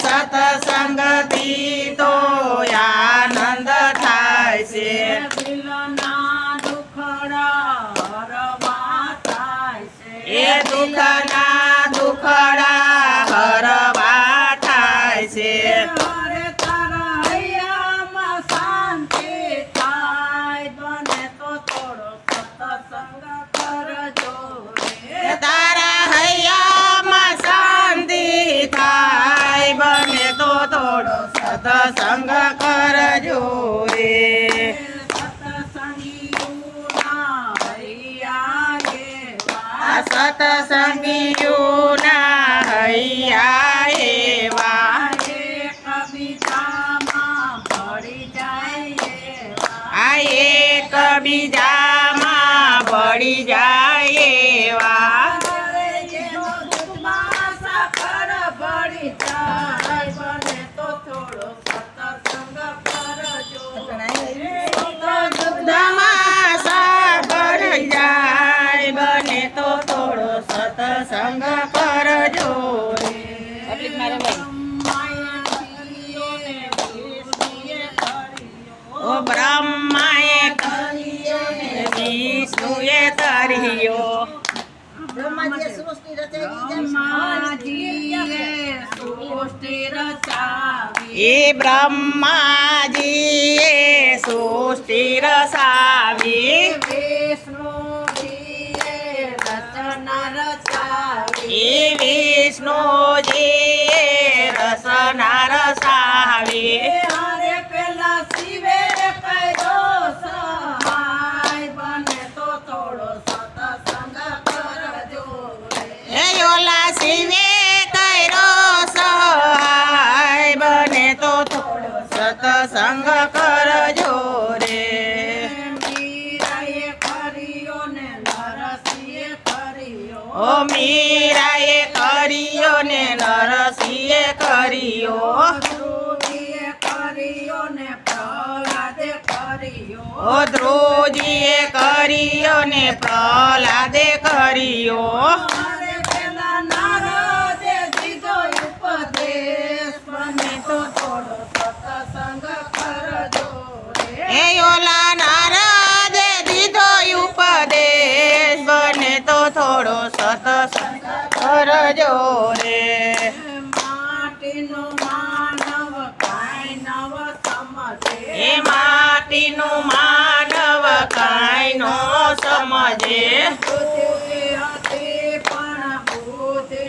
સતસંગથી તો આનંદ સતસંગ કરજો રે સત્સંગીઓના હૈયા એવા કવિતામાં ભળી જાય આ એક બીજામાં સતસંગ કરજો ઓ બ્રહ્માએ વિષ્ણુએ તર્યો. એ બ્રહ્માજીએ સૃષ્ટિ રસાવી એ વિષ્ણુજીએ રસના રસાવી એ ઓલા શિવે કર્યો સહાય બને તો થોડો સતસંગ કરજો રે. ઓ મીરાએ થોડો સત્સંગ કરજો રે. એ ઓલા નારદે દીધો ઉપદેશ. બને તો થોડો સતસંગ કરજો રે. માટીનું માનવ કાંઈ નો સમજે. બુદ્ધિ હતી પણ બુદ્ધિ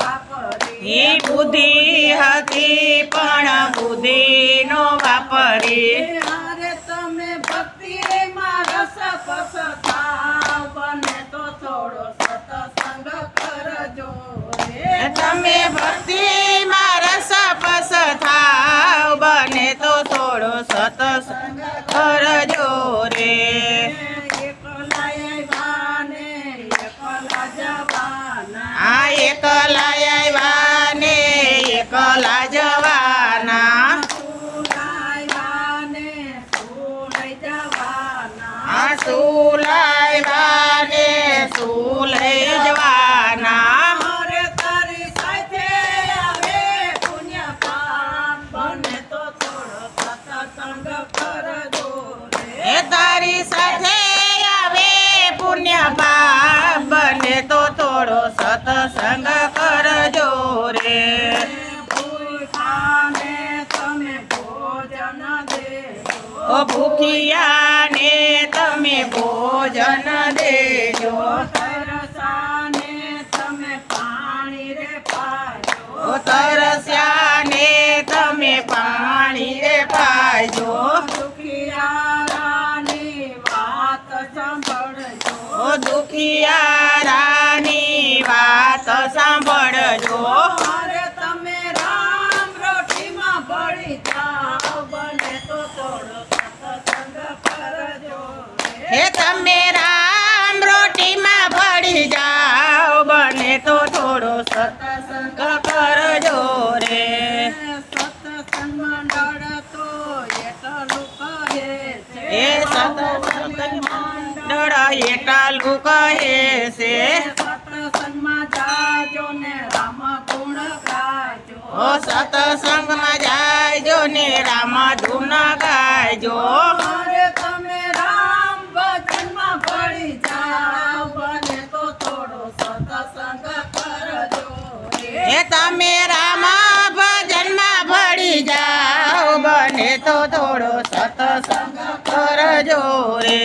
વાપરી. એ બુદ્ધિ હતી પણ બુદ્ધિ નો વાપરી. અરે તમે ભક્તિમાં રસ પસ બને તો થોડો સતસંગ કરજો. રે તમે ભક્તિમાં રસ પસ થાવ બને તો થોડો સતસંગ જવાના આ સુલાવ્યા ને સુલઈ જવાના. અરે તારી સાથે આવે પુણ્ય પાપ બને તો થોડો સત્સંગ કરજો રે એ તારી સાથે આવે પુણ્ય પાપ બને તો થોડો સતસંગ કરજો રે ભૂખાને ઓ દુખિયારાની વાત સાંભળજો. અરે તમે રામ રોટીમાં ભળી જાઓ બને તો થોડો સત્સંગ કરજો. હે તમે રામ રોટીમાં ભળી જાઓ બને તો થોડો સત્સંગ કરજો રે સત્સંગ મંડળ તો એટલું કહે છે એ સત્સંગ મંડળ એટલું કહે છે સત્સંગમાં જાજો ને રામ ગુણ ગાજો ઓ સતસંગમાં જાયજો ને રામ ધૂન ગાયજો અરે તમે રામ ભજનમાં પડી જાઓ બને તો થોડો સત્સંગ કરજો રે. એ તમે રામ ભજનમાં ભળી જાઓ બને તો થોડો સતસંગ કરજો રે